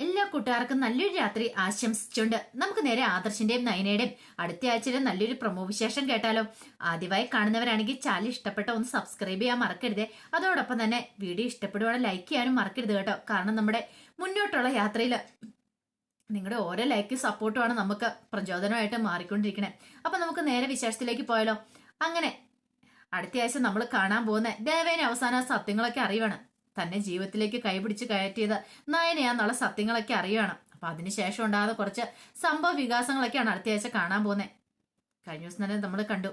എല്ലാ കൂട്ടുകാർക്കും നല്ലൊരു രാത്രി ആശംസിച്ചുകൊണ്ട് നമുക്ക് നേരെ ആദർശിന്റെയും നയനയുടെയും അടുത്ത ആഴ്ചയിലെ നല്ലൊരു പ്രൊമോ വിശേഷം കേട്ടാലോ. ആദ്യമായി കാണുന്നവരാണെങ്കിൽ ചാനൽ ഇഷ്ടപ്പെട്ട ഒന്ന് സബ്സ്ക്രൈബ് ചെയ്യാൻ മറക്കരുത്. അതോടൊപ്പം തന്നെ വീഡിയോ ഇഷ്ടപ്പെടുവാണെങ്കിൽ ലൈക്ക് ചെയ്യാനും മറക്കരുത് കേട്ടോ. കാരണം നമ്മുടെ മുന്നോട്ടുള്ള യാത്രയിൽ നിങ്ങളുടെ ഓരോ ലൈക്ക് സപ്പോർട്ടുമാണ് നമുക്ക് പ്രചോദനമായിട്ട് മാറിക്കൊണ്ടിരിക്കണേ. അപ്പൊ നമുക്ക് നേരെ വിശേഷത്തിലേക്ക് പോയാലോ. അങ്ങനെ അടുത്ത ആഴ്ച നമ്മൾ കാണാൻ പോകുന്ന ദേവേന അവസാന സത്യങ്ങളൊക്കെ അറിയുവാണ് തന്നെ ജീവിതത്തിലേക്ക് കൈപിടിച്ച് കയറ്റിയത് നയനയാന്നുള്ള സത്യങ്ങളൊക്കെ അറിയണം അപ്പൊ അതിനുശേഷം ഉണ്ടാകുന്ന കുറച്ച് സംഭവ വികാസങ്ങളൊക്കെയാണ് അടുത്ത ആഴ്ച കാണാൻ പോകുന്നത് കഴിഞ്ഞ ദിവസം തന്നെ നമ്മൾ കണ്ടു.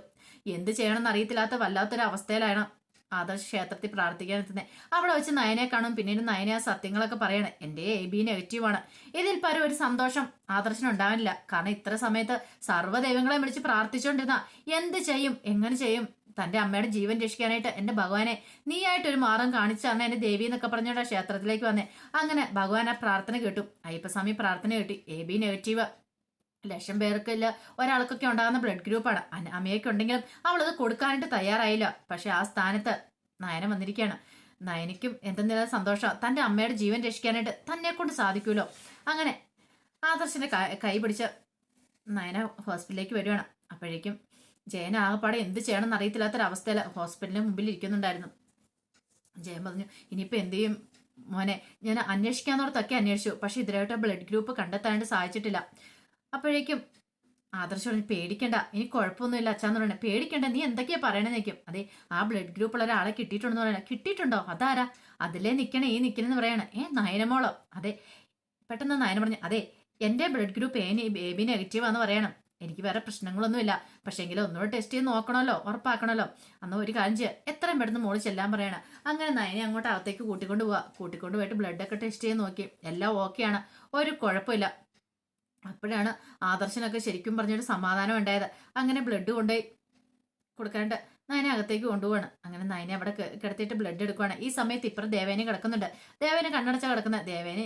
എന്ത് ചെയ്യണമെന്ന് അറിയത്തില്ലാത്ത വല്ലാത്തൊരു അവസ്ഥയിലാണ് ആദർശ ക്ഷേത്രത്തിൽ പ്രാർത്ഥിക്കാൻ എത്തുന്നത് അവിടെ വെച്ച് നയനെ കാണും. പിന്നീട് നയനെ ആ സത്യങ്ങളൊക്കെ പറയണേ. എന്റെ എ ബി നെഗറ്റീവാണ് ഇതിൽ പരം ഒരു സന്തോഷം ആദർശന ഉണ്ടാവില്ല കാരണം ഇത്ര സമയത്ത് സർവദൈവങ്ങളെ വിളിച്ച് പ്രാർത്ഥിച്ചുകൊണ്ടിരുന്ന എന്ത് ചെയ്യും? എങ്ങനെ ചെയ്യും? തന്റെ അമ്മയുടെ ജീവൻ രക്ഷിക്കാനായിട്ട് എന്റെ ഭഗവാനെ നീയായിട്ടൊരു മാർഗം കാണിച്ചു തന്നെ എന്റെ ദേവി എന്നൊക്കെ പറഞ്ഞോണ്ട് ക്ഷേത്രത്തിലേക്ക് വന്നേ. അങ്ങനെ ഭഗവാൻ ആ പ്രാർത്ഥന കേട്ടു. അയ്യപ്പസ്വാമി പ്രാർത്ഥന കേട്ടു. എ ബി നെഗറ്റീവ് ലക്ഷം പേർക്കില്ല ഒരാൾക്കൊക്കെ ഉണ്ടാകുന്ന ബ്ലഡ് ഗ്രൂപ്പാണ് അമ്മയൊക്കെ ഉണ്ടെങ്കിലും അവളത് കൊടുക്കാനായിട്ട് തയ്യാറായില്ല. പക്ഷെ ആ സ്ഥാനത്ത് നയനം വന്നിരിക്കുകയാണ്. നയനിക്കും എന്തെന്നില്ല സന്തോഷം. തന്റെ അമ്മയുടെ ജീവൻ രക്ഷിക്കാനായിട്ട് തന്നെ കൊണ്ട് സാധിക്കുമല്ലോ. അങ്ങനെ ആദർശന്റെ കൈ പിടിച്ച് നയന ഹോസ്പിറ്റലിലേക്ക് വരുവാണ്. അപ്പോഴേക്കും ജയൻ ആകെപ്പാടെ എന്ത് ചെയ്യണമെന്ന് അറിയത്തില്ലാത്തൊരവസ്ഥയിൽ ഹോസ്പിറ്റലിന് മുമ്പിൽ ഇരിക്കുന്നുണ്ടായിരുന്നു. ജയൻ പറഞ്ഞു ഇനിയിപ്പോൾ എന്ത് ചെയ്യും? മോനെ ഞാൻ അന്വേഷിക്കാന്നോടത്തൊക്കെ അന്വേഷിച്ചു. പക്ഷെ ഇതിലായിട്ട് ബ്ലഡ് ഗ്രൂപ്പ് കണ്ടെത്താനായിട്ട് സാധിച്ചിട്ടില്ല. അപ്പോഴേക്കും ആദർശ് പറഞ്ഞു പേടിക്കണ്ട ഇനി കുഴപ്പമൊന്നുമില്ല. അച്ഛാന്ന് പറയണേ പേടിക്കണ്ട നീ എന്തൊക്കെയാ പറയണെന്ന് നിൽക്കും അതെ ആ ബ്ലഡ് ഗ്രൂപ്പുള്ള ഒരാളെ കിട്ടിയിട്ടുണ്ടെന്ന് പറയണേ. കിട്ടിയിട്ടുണ്ടോ? അതാരാ? അതിലേ നിൽക്കണേ ഈ നിൽക്കണെന്ന് പറയണേ. ഏ നയനമോളോ? അതെ പെട്ടെന്ന് നയന പറഞ്ഞു അതെ എന്റെ ബ്ലഡ് ഗ്രൂപ്പ് ഏ ബേബി ആണെന്ന് പറയണം. എനിക്ക് വേറെ പ്രശ്നങ്ങളൊന്നുമില്ല. പക്ഷേങ്കിൽ ഒന്നുകൂടെ ടെസ്റ്റ് ചെയ്ത് നോക്കണമല്ലോ ഉറപ്പാക്കണമല്ലോ. അന്ന് ഒരു കാര്യം ചെയ്യുക എത്രയും പെട്ടെന്ന് മോൾ ചെല്ലാൻ പറയണം. അങ്ങനെ നയനെ അങ്ങോട്ട് അകത്തേക്ക് കൂട്ടിക്കൊണ്ട് പോവാ. കൂട്ടിക്കൊണ്ട് പോയിട്ട് ബ്ലഡൊക്കെ ടെസ്റ്റ് ചെയ്ത് നോക്കി. എല്ലാം ഓക്കെയാണ് ഒരു കുഴപ്പമില്ല. അപ്പോഴാണ് ആദർശനൊക്കെ ശരിക്കും പറഞ്ഞൊരു സമാധാനം ഉണ്ടായത്. അങ്ങനെ ബ്ലഡ് കൊണ്ടുപോയി കൊടുക്കാണ്ട് നയനെ അകത്തേക്ക് കൊണ്ടുപോവാണ്. അങ്ങനെ നയനെ അവിടെ കിടത്തിയിട്ട് ബ്ലഡ് എടുക്കുവാണ്. ഈ സമയത്ത് ഇപ്പുറം ദേവേനെ കിടക്കുന്നുണ്ട്. ദേവേനെ കണ്ണടച്ച കിടക്കുന്ന. ദേവേനെ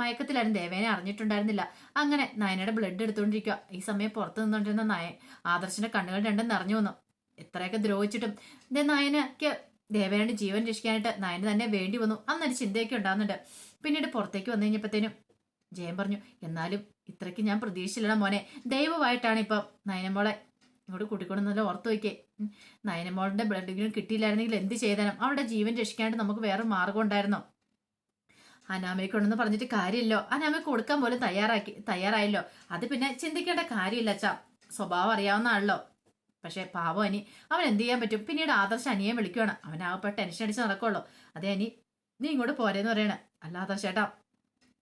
മയക്കത്തിലായിരുന്നു. ദേവേനെ അറിഞ്ഞിട്ടുണ്ടായിരുന്നില്ല. അങ്ങനെ നയനയുടെ ബ്ലഡ് എടുത്തുകൊണ്ടിരിക്കുക ഈ സമയം പുറത്തു നിന്നുകൊണ്ടിരുന്ന നയൻ ആദർശന്റെ കണ്ണുകൾ രണ്ടും നിറഞ്ഞു വന്നു. എത്രയൊക്കെ ദ്രോഹിച്ചിട്ടും. ഇതേ നയനക്ക് ദേവേനയുടെ ജീവൻ രക്ഷിക്കാനായിട്ട് നയന് തന്നെ വേണ്ടി വന്നു. അന്നൊരു ചിന്തയൊക്കെ ഉണ്ടാകുന്നുണ്ട് പിന്നീട് പുറത്തേക്ക് വന്നു കഴിഞ്ഞപ്പോഴത്തേനും ജയൻ പറഞ്ഞു എന്നാലും ഇത്രയ്ക്ക് ഞാൻ പ്രതീക്ഷിച്ചില്ല മോനെ. ദൈവമായിട്ടാണ് ഇപ്പം നയനമോളെ ഇങ്ങോട്ട് കൂട്ടിക്കൊണ്ടെന്നല്ല ഓർത്തു വയ്ക്കേ നയനമോളിന്റെ ബ്ലഡ് കിട്ടിയില്ലായിരുന്നെങ്കിൽ എന്ത് ചെയ്താലും അവളുടെ ജീവൻ രക്ഷിക്കാനായിട്ട് നമുക്ക് വേറെ മാർഗം ഉണ്ടായിരുന്നോ? അനാമയ്ക്ക് ഉണ്ടെന്ന് പറഞ്ഞിട്ട് കാര്യമില്ലോ. അനാമ കൊടുക്കാൻ പോലും തയ്യാറാക്കി തയ്യാറായല്ലോ. അത് പിന്നെ ചിന്തിക്കേണ്ട കാര്യമില്ല അച്ഛാ. സ്വഭാവം അറിയാവുന്ന ആണല്ലോ പക്ഷെ പാവം അനി. അവൻ എന്ത് ചെയ്യാൻ പറ്റും? പിന്നീട് ആദർശ അനിയെ വിളിക്കുവാണ്. അവനാകപ്പോ ടെൻഷൻ അടിച്ച് നടക്കുള്ളൂ അതേ അനി നീ ഇങ്ങോട്ട് പോരേന്ന് പറയണേ. അല്ല ആദർശ ചേട്ടാ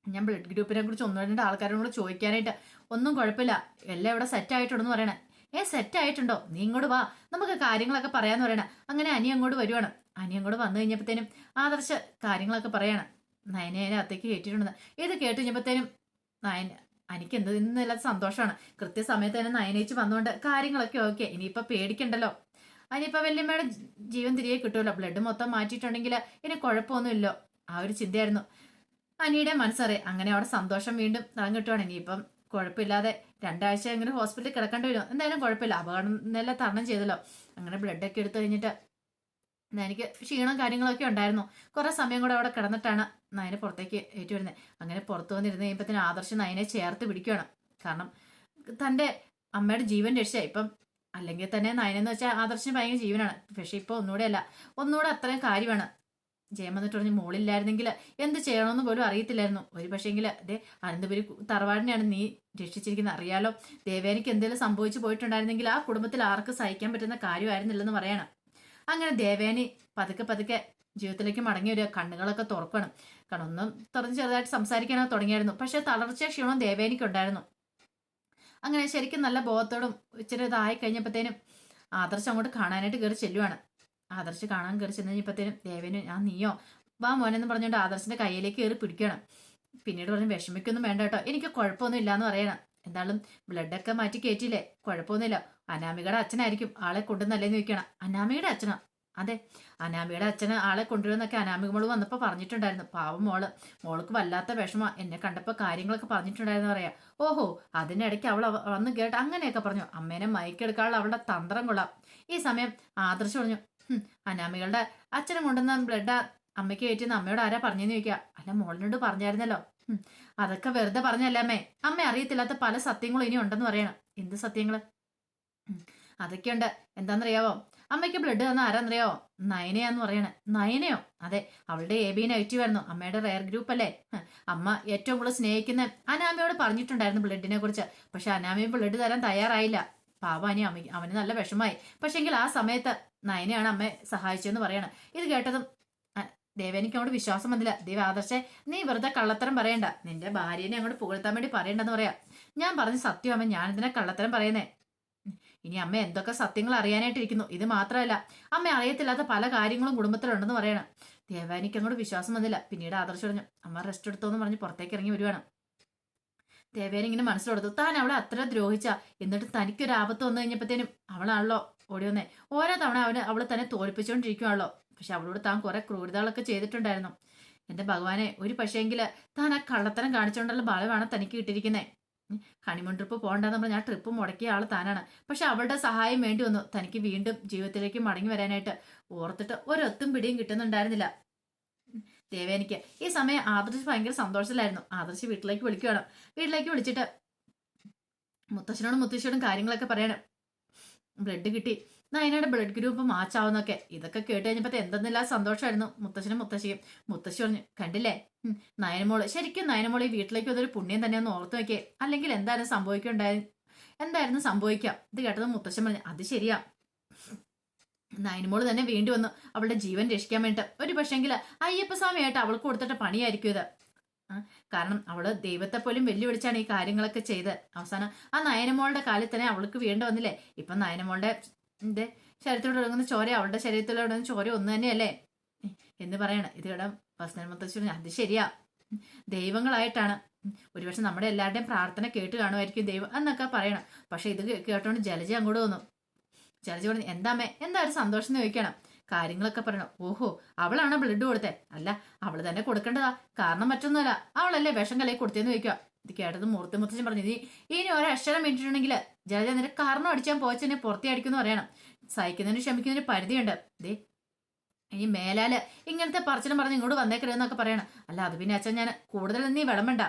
ഞാൻ ബ്ലഡ് ഗ്രൂപ്പിനെ കുറിച്ച് ഒന്ന് രണ്ട് ആൾക്കാരോട് ചോദിക്കാനായിട്ട് ഒന്നും കുഴപ്പമില്ല. എല്ലാം ഇവിടെ സെറ്റ് ആയിട്ടുണ്ടെന്ന് പറയണേ. ഏ സെറ്റ് ആയിട്ടുണ്ടോ? നീ ഇങ്ങോട്ട് വാ. നമുക്ക് കാര്യങ്ങളൊക്കെ പറയാന്ന് പറയണേ. അങ്ങനെ അനി അങ്ങോട്ട് വരുവാണ്. അനി അങ്ങോട്ട് വന്നു കഴിഞ്ഞപ്പോഴത്തേനും ആദർശ കാര്യങ്ങളൊക്കെ പറയാണ്. നയനേനെ അത്തേക്ക് കേട്ടിട്ടുണ്ടെന്ന് ഇത് കേട്ട് കഴിഞ്ഞപ്പോഴത്തേനും നയൻ എനിക്ക് എന്ത് ഇന്നില്ല സന്തോഷമാണ്. കൃത്യസമയത്ത് തന്നെ നയനേച്ച് വന്നുകൊണ്ട് കാര്യങ്ങളൊക്കെ ഓക്കെ ഇനിയിപ്പൊ പേടിക്കണ്ടല്ലോ. അതിനിപ്പോ വല്യമ്മയുടെ ജീവൻ തിരികെ കിട്ടുമല്ലോ. ബ്ലഡ് മൊത്തം മാറ്റിയിട്ടുണ്ടെങ്കിൽ ഇനി കുഴപ്പമൊന്നുമില്ലോ. ആ ഒരു ചിന്തയായിരുന്നു. അനിയുടെ മനസ്സറിയാം. അങ്ങനെ അവിടെ സന്തോഷം വീണ്ടും താൻ കിട്ടുവാണ്. ഇനിയിപ്പം കുഴപ്പമില്ലാതെ രണ്ടാഴ്ച എങ്ങനെ ഹോസ്പിറ്റലിൽ കിടക്കേണ്ടി വരും. എന്തായാലും കുഴപ്പമില്ല. അപകടം എന്നെല്ലാം തരണം ചെയ്തല്ലോ. അങ്ങനെ ബ്ലഡൊക്കെ എടുത്തു കഴിഞ്ഞിട്ട് എനിക്ക് ക്ഷീണം കാര്യങ്ങളൊക്കെ ഉണ്ടായിരുന്നു. കുറെ സമയം കൂടെ അവിടെ കിടന്നിട്ടാണ് നയനെ പുറത്തേക്ക് ഏറ്റുവരുന്നത് അങ്ങനെ പുറത്തു വന്നിരുന്ന് കഴിയുമ്പത്തിന് ആദർശം നയനെ ചേർത്ത് പിടിക്കുകയാണ് കാരണം തന്റെ അമ്മയുടെ ജീവൻ രക്ഷ ഇപ്പം അല്ലെങ്കിൽ തന്നെ നയന എന്ന് വെച്ചാൽ ആദർശന് ഭയങ്കര ജീവനാണ്. പക്ഷെ ഇപ്പൊ ഒന്നുകൂടെ അല്ല. ഒന്നുകൂടെ അത്രയും കാര്യമാണ്. ജയം വന്നിട്ട് പറഞ്ഞ് മോളില്ലായിരുന്നെങ്കിൽ എന്ത് ചെയ്യണമെന്ന് പോലും അറിയത്തില്ലായിരുന്നു. ഒരു പക്ഷേങ്കിൽ അതെ അനന്തപുരി തറവാടിനെയാണ് നീ രക്ഷിച്ചിരിക്കുന്നത്. അറിയാലോ ദേവേനയ്ക്ക് എന്തെങ്കിലും സംഭവിച്ചു പോയിട്ടുണ്ടായിരുന്നെങ്കിൽ ആ കുടുംബത്തിൽ ആർക്ക് സഹിക്കാൻ പറ്റുന്ന കാര്യമായിരുന്നില്ലെന്ന് പറയണം. അങ്ങനെ ദേവേനി പതുക്കെ പതുക്കെ ജീവിതത്തിലേക്ക് മടങ്ങി വരിക കണ്ണുകളൊക്കെ തുറക്കണം. കാരണം ഒന്നും തുറന്ന് ചെറുതായിട്ട് സംസാരിക്കാനോ തുടങ്ങിയായിരുന്നു. പക്ഷെ തളർച്ച ക്ഷീണവും ദേവേനിക്കുണ്ടായിരുന്നു അങ്ങനെ ശരിക്കും നല്ല ബോധത്തോടും ഇച്ചിരി ഇതായി കഴിഞ്ഞപ്പോഴത്തേനും ആദർശ് അങ്ങോട്ട് കാണാനായിട്ട് കയറി ചെല്ലുവാണ്. ആദർശ് കാണാൻ കയറി ചെന്ന് കഴിഞ്ഞപ്പോഴത്തേനും ദേവേനു ഞാൻ നീയോ? വാ മോനെന്ന് പറഞ്ഞുകൊണ്ട് ആദർശിന്റെ കയ്യിലേക്ക് കയറി പിടിക്കണം പിന്നീട് പറഞ്ഞു വിഷമിക്കൊന്നും വേണ്ട കേട്ടോ. എനിക്ക് കുഴപ്പമൊന്നും ഇല്ലാന്ന് പറയണം. എന്തായാലും ബ്ലഡൊക്കെ മാറ്റി കയറ്റിയില്ലേ കുഴപ്പമൊന്നുമില്ല. അനാമികയുടെ അച്ഛനായിരിക്കും ആളെ കൊണ്ടുവന്നല്ലേന്ന് ചോദിക്കണം അനാമികയുടെ അച്ഛനാ? അതെ. അനാമിയുടെ അച്ഛന് ആളെ കൊണ്ടുവരുന്നൊക്കെ അനാമിക മോൾ വന്നപ്പോൾ പറഞ്ഞിട്ടുണ്ടായിരുന്നു. പാവം മോൾ. മോൾക്ക് വല്ലാത്ത വിഷമ. എന്നെ കണ്ടപ്പോൾ കാര്യങ്ങളൊക്കെ പറഞ്ഞിട്ടുണ്ടായിരുന്നു പറയാ. ഓഹോ അതിനിടയ്ക്ക് അവൾ വന്ന് കേട്ട് അങ്ങനെയൊക്കെ പറഞ്ഞു. അമ്മേനെ മയക്കെടുക്കാനുള്ള അവളുടെ തന്ത്രം കൊള്ളാം. ഈ സമയം ആദർശ് പറഞ്ഞു അനാമികളുടെ അച്ഛനും കൊണ്ടുവന്ന ബ്ലഡ് അമ്മയ്ക്ക് കയറ്റിന്ന് അമ്മയോട് ആരാ പറഞ്ഞെന്ന് ചോദിക്കുക അല്ല മോളിനോട് പറഞ്ഞായിരുന്നല്ലോ. അതൊക്കെ വെറുതെ പറഞ്ഞല്ലേ അമ്മേ. അമ്മ അറിയത്തില്ലാത്ത പല സത്യങ്ങളും ഇനി ഉണ്ടെന്ന് പറയണം. എന്ത് സത്യങ്ങൾ? അതൊക്കെയുണ്ട്. എന്താണെന്നറിയാവോ അമ്മയ്ക്ക് ബ്ലഡ് തന്ന ആരാന്നറിയാവോ? നയനയാന്ന് പറയണേ. നയനയോ? അതെ. അവളുടെ എ ബി നെഗറ്റീവ് ആയിരുന്നു അമ്മയുടെ റയർ ഗ്രൂപ്പ് അല്ലേ? അമ്മ ഏറ്റവും കൂടുതൽ സ്നേഹിക്കുന്ന അനാമയോട് പറഞ്ഞിട്ടുണ്ടായിരുന്നു ബ്ലഡിനെ കുറിച്ച്. പക്ഷെ അനാമയും ബ്ലഡ് തരാൻ തയ്യാറായില്ല. പാവാനി അമ്മ അവന് നല്ല വിഷമായി പക്ഷെങ്കിൽ ആ സമയത്ത് നയനയാണ് അമ്മയെ സഹായിച്ചതെന്ന് പറയണം. ഇത് കേട്ടതും ദേവേനിക്ക് അങ്ങോട്ട് വിശ്വാസം വന്നില്ല. ദേവ ആദർശെ നീ വെറുതെ കള്ളത്തരം പറയണ്ട. നിന്റെ ഭാര്യനെ അങ്ങോട്ട് പുകഴ്ത്താൻ വേണ്ടി പറയണ്ടെന്ന് പറയാം. ഞാൻ പറഞ്ഞ സത്യം അമ്മ ഞാൻ ഇതിനെ കള്ളത്തരം പറയുന്നേ. ഇനി അമ്മ എന്തൊക്കെ സത്യങ്ങൾ അറിയാനായിട്ടിരിക്കുന്നു? ഇത് മാത്രമല്ല അമ്മ അറിയത്തില്ലാത്ത പല കാര്യങ്ങളും കുടുംബത്തിലുണ്ടെന്ന് പറയണം. ദേവാനിക്ക് അങ്ങോട്ട് വിശ്വാസം വന്നില്ല. പിന്നീട് ആദർശം പറഞ്ഞു അമ്മ റെസ്റ്റ് എടുത്തോന്ന് പറഞ്ഞ് പുറത്തേക്ക് ഇറങ്ങി വരുവാണ്. ദേവേനെ ഇങ്ങനെ മനസ്സിലെടുത്തു താൻ അവളെ അത്ര ദ്രോഹിച്ച? എന്നിട്ട് തനിക്കൊരു ആപത്ത് വന്നു കഴിഞ്ഞപ്പോഴത്തേനും അവളാണല്ലോ ഓടി വന്നേ. ഓരോ തവണ അവന് അവൾ തന്നെ തോൽപ്പിച്ചുകൊണ്ടിരിക്കുവാണല്ലോ പക്ഷെ അവളോട് താൻ കുറെ ക്രൂരതകളൊക്കെ ചെയ്തിട്ടുണ്ടായിരുന്നു. എന്റെ ഭഗവാനെ ഒരു പക്ഷേങ്കിൽ താൻ ആ കള്ളത്തരം കാണിച്ചുകൊണ്ടുള്ള ബലമാണ് തനിക്ക് കിട്ടിയിരിക്കുന്നേ. ഹണിമൂൺ ട്രിപ്പ് പോകണ്ടെന്ന് പറഞ്ഞാൽ ആ ട്രിപ്പ് മുടക്കിയ ആൾ താനാണ്. പക്ഷെ അവളുടെ സഹായം വേണ്ടി വന്നു. തനിക്ക് വീണ്ടും ജീവിതത്തിലേക്ക് മടങ്ങി വരാനായിട്ട് ഓർത്തിട്ട് ഒരൊത്തും പിടിയും കിട്ടുന്നുണ്ടായിരുന്നില്ല. ദേവേനിക്ക് ഈ സമയം ആദർശ് ഭയങ്കര സന്തോഷത്തിലായിരുന്നു. ആദർശ് വീട്ടിലേക്ക് വിളിക്കുകയാണ് വീട്ടിലേക്ക് വിളിച്ചിട്ട് മുത്തശ്ശനോടും മുത്തശ്ശിയോടും കാര്യങ്ങളൊക്കെ പറയണം. ബ്ലഡ് കിട്ടി. നയനയുടെ ബ്ലഡ് ഗ്രൂപ്പ് മാച്ചാവുന്നൊക്കെ ഇതൊക്കെ കേട്ട് കഴിഞ്ഞപ്പോൾ എന്തെന്നില്ല സന്തോഷമായിരുന്നു മുത്തശ്ശനും മുത്തശ്ശിയും. മുത്തശ്ശി പറഞ്ഞു കണ്ടില്ലേ? നയനമോൾ. ശരിക്കും നയനമോൾ ഈ വീട്ടിലേക്ക് വന്നൊരു പുണ്യം തന്നെ ഒന്ന് ഓർത്ത് നോക്കിയേ. അല്ലെങ്കിൽ എന്തായിരുന്നു സംഭവിക്കുണ്ടായി എന്തായിരുന്നു സംഭവിക്കാം ഇത് കേട്ടത് മുത്തശ്ശൻ പറഞ്ഞു അത് ശരിയാ. നയനമോൾ തന്നെ വേണ്ടി വന്നു അവളുടെ ജീവൻ രക്ഷിക്കാൻ വേണ്ടിട്ട് ഒരു പക്ഷെങ്കിൽ അയ്യപ്പസ്വാമിയായിട്ട് അവൾക്ക് കൊടുത്തിട്ട പണിയായിരിക്കും ഇത്. കാരണം അവൾ ദൈവത്തെ പോലും വെല്ലുവിളിച്ചാണ് ഈ കാര്യങ്ങളൊക്കെ ചെയ്ത്. അവസാനം ആ നയനമോളുടെ കാലിൽ തന്നെ അവൾക്ക് വീണ്ടും വന്നില്ലേ? ഇപ്പൊ നയനമോളുടെ ശരീരത്തിലൂടെ ഇറങ്ങുന്ന ചോര അവളുടെ ശരീരത്തിലൂടെ ചോര ഒന്ന് തന്നെയല്ലേ? എന്ന് പറയണം. ഇത് കേടാ വസ്തുന മുത്തശ്ശി അത് ശരിയാ. ദൈവങ്ങളായിട്ടാണ്. ഒരുപക്ഷെ നമ്മുടെ എല്ലാവരുടെയും പ്രാർത്ഥന കേട്ട് കാണുമായിരിക്കും ദൈവം എന്നൊക്കെ പറയണം. പക്ഷെ ഇത് കേട്ടോണ്ട് ജലജ അങ്ങോട്ട് വന്നു. ജലജ പറഞ്ഞു എന്താമേ എന്താ ഒരു സന്തോഷം ചോദിക്കണം? കാര്യങ്ങളൊക്കെ പറയണം. ഓഹോ അവളാണ് ബ്ലഡ് കൊടുത്തേ? അല്ല അവൾ തന്നെ കൊടുക്കേണ്ടതാ. കാരണം മറ്റൊന്നുമല്ല. അവളല്ലേ വിഷം കലയിൽ കൊടുത്തേന്ന് ചോദിക്കുക. ഇത് കേട്ടത് മൂർത്തി മുത്തച്ഛൻ പറഞ്ഞു ഇനി ഇനി ഒരക്ഷരം വേണ്ടിയിട്ടുണ്ടെങ്കിൽ ജലജ നിന്റെ കാരണം അടിച്ചാൻ പോച്ചെന്നെ പുറത്തേ അടിക്കുമെന്ന് പറയണം. സഹിക്കുന്നതിന് ക്ഷമിക്കുന്നതിന് പരിധിയുണ്ട്. ദേ ഇനി മേലാൽ ഇങ്ങനത്തെ പറച്ചിലും പറഞ്ഞ് ഇങ്ങോട്ട് വന്നേക്കരുതെന്നൊക്കെ പറയണം. അല്ല അത് പിന്നെ അച്ഛൻ ഞാൻ കൂടുതൽ നീ വിളമ്പണ്ട.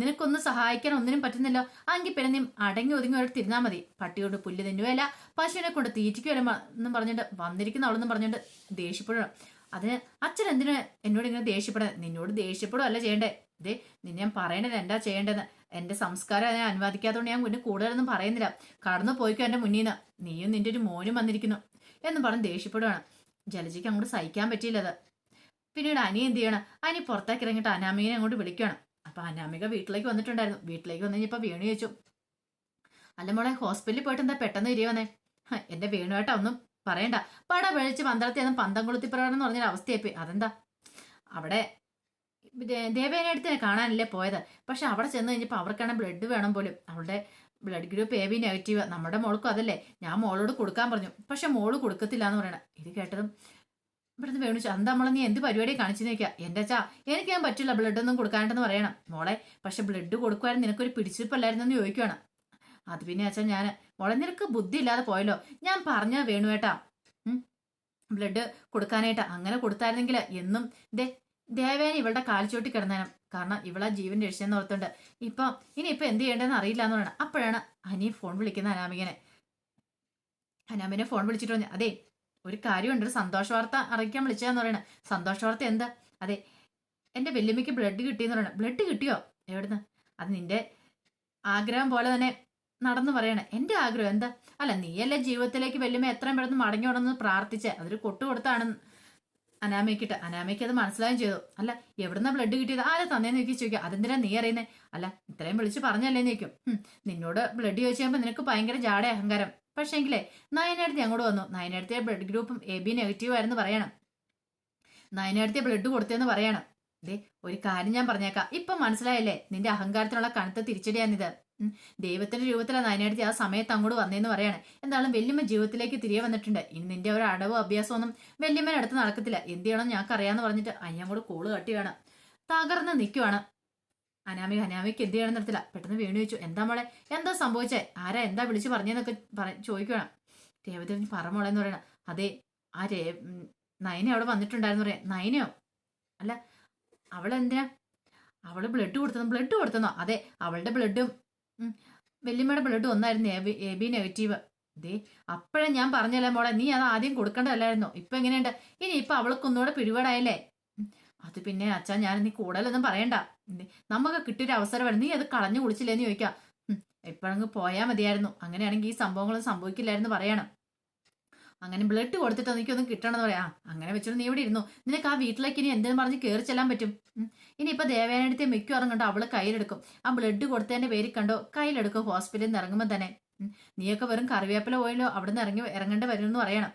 നിനക്കൊന്നും സഹായിക്കാൻ ഒന്നിനും പറ്റുന്നില്ലോ. എങ്കിൽ പിന്നെ നീ അടങ്ങി ഒതുങ്ങി ഒരു തിരുന്നാൽ മതി. കൊണ്ട് പുല്ല് തിന്നുവല്ല പശുവിനെ കൊണ്ട് തീറ്റിക്കുവല്ല എന്നും പറഞ്ഞിട്ട് വന്നിരിക്കുന്ന അവളെന്നും പറഞ്ഞിട്ട് ദേഷ്യപ്പെടണം അതിന് അച്ഛൻ എന്തിനു എന്നോട് ഇങ്ങനെ ദേഷ്യപ്പെടാൻ നിന്നോട് ദേഷ്യപ്പെടുകയല്ല ചെയ്യണ്ടേ? ദേ നിന്നെ ഞാൻ പറയണത് എന്താ ചെയ്യേണ്ടത് എന്റെ സംസ്കാരം ഞാൻ അനുവദിക്കാത്തതുകൊണ്ട് ഞാൻ പിന്നെ കൂടുതലൊന്നും പറയുന്നില്ല. കടന്നു പോയിക്കോ എന്റെ മുന്നിൽ നിന്ന് നീയും നിന്റെ ഒരു മോനും വന്നിരിക്കുന്നു. എന്ന് പറഞ്ഞ് ദേഷ്യപ്പെടുകയാണ് ജലജയ്ക്ക് അങ്ങോട്ട് സഹിക്കാൻ പറ്റിയില്ലത്. പിന്നീട് അനി എന്ത് ചെയ്യണം? അനി പുറത്തേക്ക് ഇറങ്ങിയിട്ട് അനാമികനെ അങ്ങോട്ട് വിളിക്കണം അപ്പൊ അനാമിക വീട്ടിലേക്ക് വന്നിട്ടുണ്ടായിരുന്നു. വീട്ടിലേക്ക് വന്നു കഴിഞ്ഞപ്പോ വേണു ചോദിച്ചു അല്ല മോളെ ഹോസ്പിറ്റലിൽ പോയിട്ട് എന്താ പെട്ടെന്ന് ഇരിയ വന്നേ? എന്റെ വേണുവേട്ടാ ഒന്നും പറയണ്ട. പട വെളിച്ച് പന്തളത്തി അതും പന്തം കൊളുത്തി പ്രകടനം എന്ന് പറഞ്ഞൊരു അവസ്ഥയായി അതെന്താ? അവിടെ ദേവേനെ അടുത്തിനെ കാണാനല്ലേ പോയത്. പക്ഷെ അവിടെ ചെന്ന് കഴിഞ്ഞപ്പോൾ അവർക്കാണ് ബ്ലഡ് വേണം പോലും. അവളുടെ blood group A B negative നമ്മുടെ മോൾക്കും അതല്ലേ. ഞാൻ മോളോട് കൊടുക്കാൻ പറഞ്ഞു. പക്ഷെ മോൾ കൊടുക്കത്തില്ല എന്ന് പറയണം. ഇത് കേട്ടതും ഇവിടുന്ന് വേണിച്ചു അന്ത നമ്മളെ നീ എന്ത് പരിപാടി കാണിച്ചു നോക്കുക എന്റെ അച്ഛാ എനിക്ക് ഞാൻ പറ്റില്ല ബ്ലഡ് ഒന്നും കൊടുക്കാണ്ടെന്ന് പറയണം. മോളെ പക്ഷെ ബ്ലഡ് കൊടുക്കുവാനും നിനക്കൊരു പിടിച്ചിരിപ്പല്ലായിരുന്നെന്ന് ചോദിക്കുവാണ്. അത് പിന്നെ അച്ഛൻ ഞാൻ മോളെ നിനക്ക് ബുദ്ധി ഇല്ലാതെ പോയല്ലോ. ഞാൻ പറഞ്ഞ വേണു ഏട്ടാ. ബ്ലഡ് കൊടുക്കാനായിട്ട് അങ്ങനെ കൊടുത്തായിരുന്നെങ്കിൽ എന്നും ദേ ദേവേന ഇവളുടെ കാൽച്ചോട്ടി കിടന്നേനം കാരണം ഇവളെ ജീവൻ രക്ഷിച്ചെന്ന് ഓർത്തുണ്ട്. ഇപ്പൊ ഇനി ഇപ്പൊ എന്ത് ചെയ്യേണ്ടതെന്ന് അറിയില്ല എന്ന് പറയണം. അപ്പോഴാണ് അനി ഫോൺ വിളിക്കുന്ന അനാമികനെ. അനാമിനെ ഫോൺ വിളിച്ചിട്ട് പറഞ്ഞു അതെ ഒരു കാര്യമുണ്ട് ഒരു സന്തോഷ വാർത്ത അറിയിക്കാൻ വിളിച്ചതെന്ന് പറയണേ. സന്തോഷ വാർത്ത എന്താ? അതെ എന്റെ വെല്ലുമ്മയ്ക്ക് ബ്ലഡ് കിട്ടിയെന്ന് പറയണം. ബ്ലഡ് കിട്ടിയോ? എവിടുന്ന്? അത് നിന്റെ ആഗ്രഹം പോലെ തന്നെ നടന്നു പറയണേ. എന്റെ ആഗ്രഹം എന്താ? അല്ല നീയല്ലേ ജീവിതത്തിലേക്ക് വെല്ലുമ്മ എത്രയും പെട്ടെന്ന് മടങ്ങി ഉടന്ന് പ്രാർത്ഥിച്ചേ. അതൊരു കൊട്ടു കൊടുത്താണ് അനാമയ്ക്കിട്ട്. അനാമയ്ക്ക് അത് മനസ്സിലായും ചെയ്തു. അല്ല എവിടുന്ന ബ്ലഡ് കിട്ടിയത്? ആരെ തന്നേന്ന് നോക്കി ചോദിക്കും അതെന്തിനാ നീ അറിയുന്നേ? അല്ല ഇത്രയും വിളിച്ച് പറഞ്ഞല്ലേ നീക്കും നിന്നോട് ബ്ലഡ് ചോദിച്ചു കഴിയുമ്പോൾ നിനക്ക് ഭയങ്കര ജാട അഹങ്കാരം. പക്ഷേങ്കിലേ നയനടുത്ത് അങ്ങോട്ട് വന്നു. നയനടുത്തെ ബ്ലഡ് ഗ്രൂപ്പും എ ബി നെഗറ്റീവ് ആയിരുന്നു പറയണം. നയനടുത്തെ ബ്ലഡ് കൊടുത്തേന്ന് പറയണം. ദേ ഒരു കാര്യം ഞാൻ പറഞ്ഞേക്കാം. ഇപ്പൊ മനസ്സിലായല്ലേ? നിന്റെ അഹങ്കാരത്തിനുള്ള കണുത്ത തിരിച്ചടിയാണിത്. ദൈവത്തിന്റെ രൂപത്തിലാണ് നയനടുത്ത് ആ സമയത്ത് അങ്ങോട്ട് വന്നേന്ന് പറയാണ്. എന്തായാലും വല്യമ്മ ജീവിതത്തിലേക്ക് തിരികെ വന്നിട്ടുണ്ട്. ഇനി നിന്റെ ഒരു അടവും അഭ്യാസമൊന്നും വല്യമ്മയുടെ അടുത്ത് നടക്കത്തില്ല. എന്ത് ചെയ്യണം ഞാൻ അറിയാന്ന് പറഞ്ഞിട്ട് കൂടെ കോൾ കട്ടിയാണ് തകർന്ന് നിൽക്കുവാണ്. അനാമിക അനാമിക്ക് എന്ത് ചെയ്യണം നിർത്തില്ല പെട്ടെന്ന് വീണു വെച്ചു എന്താ മോളെ? എന്താ സംഭവിച്ചേ? ആരാ? എന്താ വിളിച്ചു പറഞ്ഞെന്നൊക്കെ പറ ചോദിക്കണം രേവതി പറ മോളെ എന്ന് പറയണം. അതെ ആ രേ നയന അവിടെ വന്നിട്ടുണ്ടായിരുന്നു പറയാം. നയനയോ? അല്ല അവളെന്തിനാ? അവൾ ബ്ലഡ് കൊടുത്തതോ ബ്ലഡ് കൊടുത്തുന്നോ? അതെ അവളുടെ ബ്ലഡും വല്യമ്മയുടെ ബ്ലഡ് ഒന്നായിരുന്നു എ ബി നെഗറ്റീവ്. ദേ അപ്പോഴേ ഞാൻ പറഞ്ഞല്ലേ മോളെ നീ അത് ആദ്യം കൊടുക്കേണ്ടതല്ലായിരുന്നോ. ഇപ്പൊ എങ്ങനെയുണ്ട്? ഇനി ഇപ്പൊ അവൾക്ക് ഒന്നുകൂടെ പിടിപാടായല്ലേ? ഉം, അത് പിന്നെ അച്ഛാ ഞാൻ നീ കൂടുതലൊന്നും പറയണ്ട. നമുക്ക് കിട്ടിയൊരു അവസരം നീ അത് കളഞ്ഞു കുളിച്ചില്ലേന്ന് ചോദിക്കാം. ഇപ്പോഴങ്ങ് പോയാൽ മതിയായിരുന്നു. അങ്ങനെയാണെങ്കിൽ ഈ സംഭവങ്ങളൊന്നും സംഭവിക്കില്ലായിരുന്നു പറയണം. അങ്ങനെ ബ്ലഡ് കൊടുത്തിട്ട് എനിക്കൊന്നും കിട്ടണമെന്ന് പറയാം. അങ്ങനെ വെച്ചിട്ട് നീ ഇവിടെ ഇരുന്നു. നിനക്ക് ആ വീട്ടിലേക്ക് ഇനി എന്തെങ്കിലും പറഞ്ഞ് കയറി ചെല്ലാൻ പറ്റും. ഇനിയിപ്പോൾ ഇനിയിപ്പോ ദേവേനടുത്തെ മിക്കവാറും കണ്ടോ അവൾ കയ്യിലെടുക്കും. ആ ബ്ലഡ് കൊടുത്തതിന്റെ പേരിൽ കണ്ടോ? കയ്യിലെടുക്കും ഹോസ്പിറ്റലിൽ നിന്ന് ഇറങ്ങുമ്പോൾ തന്നെ. നീയൊക്കെ വെറും കറിവേപ്പില പോയല്ലോ അവിടെ നിന്ന് ഇറങ്ങി ഇറങ്ങേണ്ടി വരുമെന്ന് പറയണം.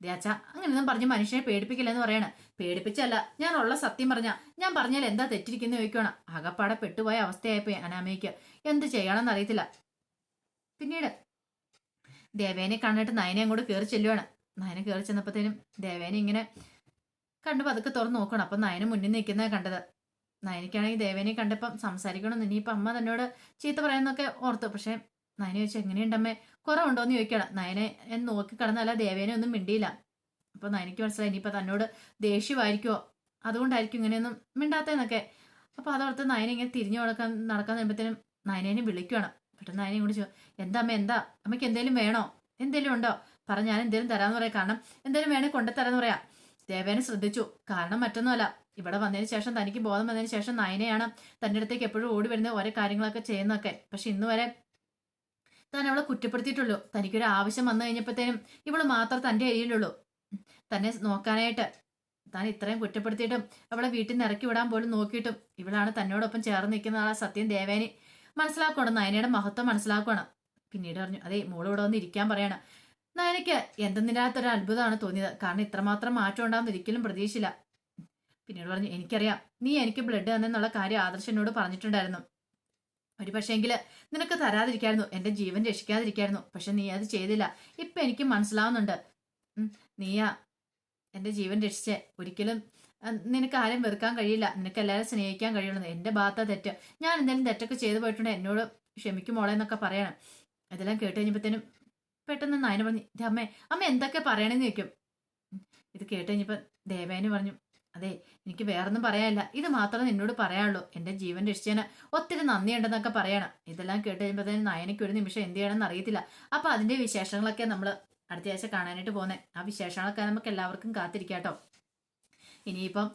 ദേച്ച അങ്ങനെയൊന്നും പറഞ്ഞ് മനുഷ്യനെ പേടിപ്പിക്കില്ല എന്ന് പറയണം. പേടിപ്പിച്ചല്ല ഞാൻ ഉള്ള സത്യം പറഞ്ഞ ഞാൻ പറഞ്ഞാൽ എന്താ തെറ്റിരിക്കുന്നു ചോദിക്കണം ആകപ്പാടെ പെട്ടുപോയ അവസ്ഥയായപ്പോ അനാമയ്ക്ക് എന്ത് ചെയ്യണമെന്ന് അറിയത്തില്ല. പിന്നീട് ദേവേനെ കണ്ടിട്ട് നയനെ അങ്ങോട്ട് കയറി ചെല്ലുവാണ്. നയന കയറി ചെന്നപ്പോഴത്തേനും ദേവേനെ ഇങ്ങനെ കണ്ടു പതുക്കെ തുറന്ന് നോക്കണം. അപ്പം നയന മുന്നിൽ നിൽക്കുന്നത് കണ്ടത്. നയനയ്ക്കാണെങ്കിൽ ദേവേനെ കണ്ടപ്പം സംസാരിക്കണം ഇനിയിപ്പം അമ്മ തന്നോട് ചീത്ത പറയുന്നൊക്കെ ഓർത്തു. പക്ഷേ നയന ചോദിച്ചു എങ്ങനെയുണ്ടമ്മേ കുറവുണ്ടോന്ന് ചോദിക്കണം നയനെ എന്ന് നോക്കി കിടന്നല്ല ദേവേനെ ഒന്നും മിണ്ടിയില്ല. അപ്പോൾ നയനയ്ക്ക് മനസ്സിലായി ഇനിയിപ്പോൾ തന്നോട് ദേഷ്യമായിരിക്കുമോ അതുകൊണ്ടായിരിക്കും ഇങ്ങനെയൊന്നും മിണ്ടാത്തതെന്നൊക്കെ. അപ്പോൾ അതോർത്ത് നയന ഇങ്ങനെ തിരിഞ്ഞു നടക്കാൻ നടക്കാൻ വരുമ്പോഴത്തേനും നയനേനെ വിളിക്കുകയാണ് പെട്ടെന്ന് അതിനെ ചോദിച്ചു എന്താ അമ്മ എന്താ? അമ്മയ്ക്ക് എന്തേലും വേണോ? എന്തേലും ഉണ്ടോ? പറഞ്ഞു ഞാൻ എന്തേലും തരാന്ന് പറയാം. കാരണം എന്തേലും വേണേ കൊണ്ടുതരാന്ന് പറയാം. ദേവേനെ ശ്രദ്ധിച്ചു. കാരണം മറ്റൊന്നുമല്ല. ഇവിടെ വന്നതിന് ശേഷം തനിക്ക് ബോധം വന്നതിന് ശേഷം നയനയാണ് തന്റെ അടുത്തേക്ക് എപ്പോഴും ഓടി വരുന്ന ഓരോ കാര്യങ്ങളൊക്കെ ചെയ്യുന്നൊക്കെ പക്ഷെ ഇന്ന് വരെ താൻ അവളെ കുറ്റപ്പെടുത്തിയിട്ടുള്ളൂ. തനിക്കൊരു ആവശ്യം വന്നു കഴിഞ്ഞപ്പോഴത്തേനും ഇവൾ മാത്രം തന്റെ അരിയിലുള്ളൂ തന്നെ നോക്കാനായിട്ട് താൻ ഇത്രയും കുറ്റപ്പെടുത്തിയിട്ടും അവളെ വീട്ടിൽ നിന്ന് ഇറക്കി വിടാൻ പോലും നോക്കിയിട്ടും ഇവളാണ് തന്നോടൊപ്പം ചേർന്ന് നിൽക്കുന്ന ആ സത്യം ദേവേനി. മനസ്സിലാക്കണം നയനയുടെ മഹത്വം മനസ്സിലാക്കണം. പിന്നീട് പറഞ്ഞു അതെ മോൾ ഇവിടെ വന്ന് ഇരിക്കാൻ പറയാണ്. നയനയ്ക്ക് എന്തെന്നില്ലാത്തൊരു അത്ഭുതമാണ് തോന്നിയത്. കാരണം ഇത്രമാത്രം മാറ്റം ഉണ്ടാകുന്ന ഒരിക്കലും പ്രതീക്ഷയില്ല പിന്നീട് പറഞ്ഞു എനിക്കറിയാം. നീ എനിക്ക് ബ്ലഡ് തന്നെന്നുള്ള കാര്യം ആദർശനോട് പറഞ്ഞിട്ടുണ്ടായിരുന്നു. ഒരു പക്ഷേങ്കിൽ നിനക്ക് തരാതിരിക്കായിരുന്നു. എന്റെ ജീവൻ രക്ഷിക്കാതിരിക്കായിരുന്നു. പക്ഷെ നീ അത് ചെയ്തില്ല. ഇപ്പൊ എനിക്ക് മനസ്സിലാവുന്നുണ്ട്. നീയാ എന്റെ ജീവൻ രക്ഷിച്ച്. ഒരിക്കലും നിനക്ക് ആരും വെറുക്കാൻ കഴിയില്ല. നിനക്ക് എല്ലാവരും സ്നേഹിക്കാൻ കഴിയുള്ളൂ. എന്റെ ഭാഗത്താ തെറ്റ്. ഞാൻ എന്തെങ്കിലും തെറ്റൊക്കെ ചെയ്തു പോയിട്ടുണ്ട്. എന്നോട് ക്ഷമിക്കും മോളെ എന്നൊക്കെ പറയണം. ഇതെല്ലാം കേട്ട് കഴിഞ്ഞപ്പോഴത്തേനും പെട്ടെന്ന് നയന പറഞ്ഞു അമ്മേ അമ്മ എന്തൊക്കെ പറയണെന്ന് ചോദിക്കും. ഇത് കേട്ട് കഴിഞ്ഞപ്പോൾ ദേവേന് പറഞ്ഞു അതെ എനിക്ക് വേറൊന്നും പറയാനില്ല. ഇത് മാത്രമേ നിന്നോട് പറയാനുള്ളൂ. എന്റെ ജീവൻ രക്ഷിച്ചതിന് ഒത്തിരി നന്ദിയുണ്ടെന്നൊക്കെ പറയണം. ഇതെല്ലാം കേട്ട് കഴിയുമ്പോഴത്തേനും നയനയ്ക്ക് ഒരു നിമിഷം എന്ത് ചെയ്യണമെന്ന് അറിയത്തില്ല. അപ്പൊ അതിന്റെ വിശേഷങ്ങളൊക്കെ നമ്മൾ അടുത്ത ആഴ്ച കാണാനായിട്ട് പോകുന്നത് ആ വിശേഷങ്ങളൊക്കെ നമുക്ക് എല്ലാവർക്കും കാത്തിരിക്കാട്ടോ ഇനിയിപ്പം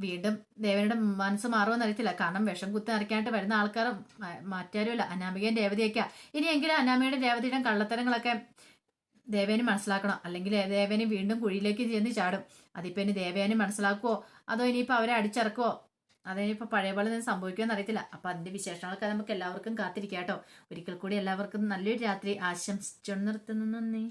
വീണ്ടും ദേവനുടെ മനസ്സ് മാറുമെന്ന് അറിയത്തില്ല കാരണം വിഷം കുത്തി നിറയ്ക്കാനായിട്ട് വരുന്ന ആൾക്കാർ മാറ്റാരുമില്ല. അനാമികയും രേവതിയൊക്കെ ഇനിയെങ്കിലും അനാമികയുടെ ദേവതയുടെ കള്ളത്തരങ്ങളൊക്കെ ദേവേനെ മനസ്സിലാക്കണം. അല്ലെങ്കിൽ ദേവേനെ വീണ്ടും കുഴിയിലേക്ക് ചെന്ന് ചാടും. അതിപ്പോ ഇനി ദേവേനെ മനസ്സിലാക്കുവോ? അതോ ഇനിയിപ്പോ അവരെ അടിച്ചിറക്കുവോ? അതിനിപ്പോ പഴയ പോലെ തന്നെ സംഭവിക്കുമെന്ന് അറിയത്തില്ല അപ്പൊ അതിന്റെ വിശേഷങ്ങളൊക്കെ നമുക്ക് എല്ലാവർക്കും കാത്തിരിക്കാം കേട്ടോ. ഒരിക്കൽ കൂടി എല്ലാവർക്കും നല്ലൊരു രാത്രി. ആശംസിച്ചു നിർത്തുന്നു. നന്ദി.